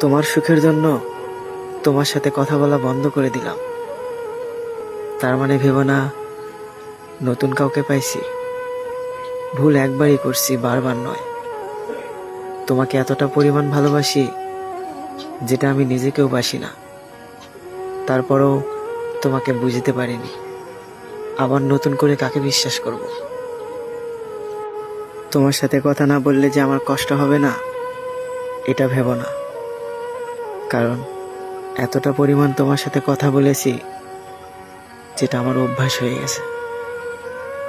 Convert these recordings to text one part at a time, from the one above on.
তোমার সুখের জন্য তোমার সাথে কথা বলা বন্ধ করে দিলাম। তার মানে ভেবো না, নতুন কাউকে পাইছি। ভুল একবারই করছি, বারবার নয়। তোমাকে এতটা পরিমাণ ভালোবাসি যেটা আমি নিজেকেও বাসি না। তারপরও তোমাকে বুঝতে পারিনি। আবার নতুন করে কাকে বিশ্বাস করব? তোমার সাথে কথা না বললে যে আমার কষ্ট হবে না, এটা ভেবো না। কারণ এতটা পরিমাণ তোমার সাথে কথা বলেছি যেটা আমার অভ্যাস হয়ে গেছে।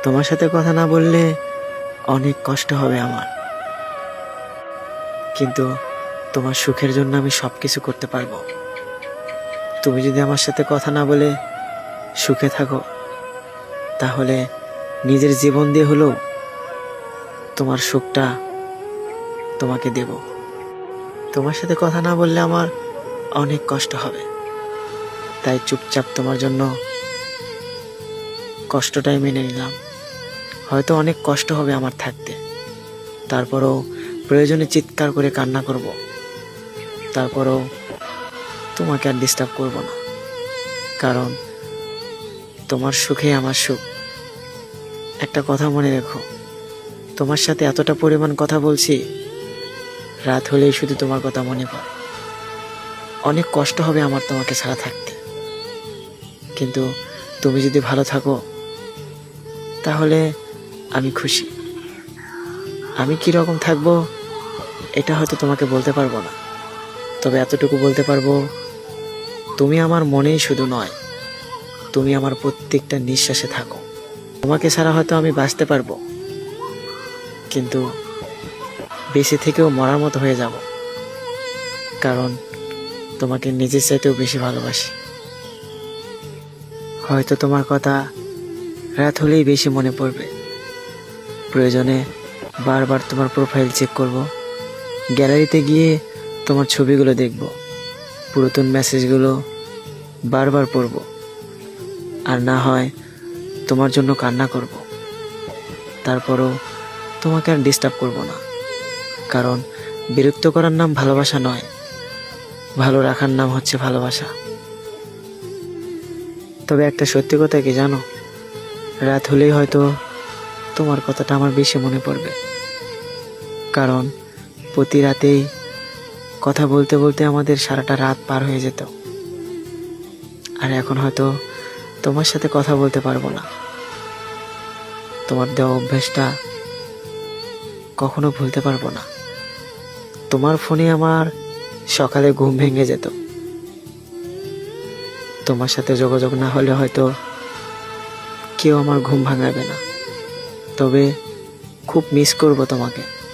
তোমার সাথে কথা না বললে অনেক কষ্ট হবে আমার। কিন্তু তোমার সুখের জন্য আমি সব কিছু করতে পারব। তুমি যদি আমার সাথে কথা না বলে সুখে থাকো, তাহলে নিজের জীবন দিয়ে হলেও তোমার সুখটা তোমাকে দেব। তোমার সাথে কথা না বললে আমার অনেক কষ্ট হবে। তাই চুপচাপ তোমার জন্য কষ্টটাই মেনে নিলাম। হয়তো অনেক কষ্ট হবে আমার থাকতে। তারপরও প্রয়োজনে চিৎকার করে কান্না করব। তারপরও তোমাকে আর ডিস্টার্ব করব না। কারণ তোমার সুখে আমার সুখ। একটা কথা মনে রেখো, তোমার সাথে এতটা পরিমাণ কথা বলছি, রাত হলেই শুধু তোমার কথা মনে পড়ে। অনেক কষ্ট হবে আমার তোমাকে ছাড়া থাকতে। কিন্তু তুমি যদি ভালো থাকো, তাহলে আমি খুশি। আমি কি রকম থাকব, এটা হয়তো তোমাকে বলতে পারব না। তবে এতটুকু বলতে পারব, তুমি আমার মনেই শুধু নয়, তুমি আমার প্রত্যেকটা নিঃশ্বাসে থাকো। তোমাকে ছাড়া হয়তো আমি বাঁচতে পারব, কিন্তু বেঁচে থেকেও মরার মতো হয়ে যাব। কারণ তোমাকে নিজের চাইতেও বেশি ভালোবাসি। হয়তো তোমার কথা রাত হলেই বেশি মনে পড়বে। প্রয়োজনে বারবার তোমার প্রোফাইল চেক করব। গ্যালারিতে গিয়ে তোমার ছবিগুলো দেখব। পুরাতন মেসেজগুলো বারবার পড়ব। আর না হয় তোমার জন্য কান্না করব। তারপরও তোমাকে আর ডিস্টার্ব করব না। কারণ বিরক্ত করার নাম ভালোবাসা নয়। ভালো রাখার নাম হচ্ছে ভালোবাসা। তবে একটা সত্যি কথা কি জানো? রাত হলেই হয়তো তোমার কথাটা আমার বেশি মনে পড়বে। কারণ প্রতি রাতেই কথা বলতে বলতে আমাদের সারাটা রাত পার হয়ে যেত। আর এখন হয়তো তোমার সাথে কথা বলতে পারব না। তোমার দেওয়া অভ্যেসটা কখনো ভুলতে পারব না। তোমার ফোনে আমার সকালে ঘুম ভেঙে যেত। তোমার সাথে যোগাযোগ না হলে হয়তো কেউ আমার ঘুম ভাঙাবে না। তবে খুব মিস করব তোমাকে।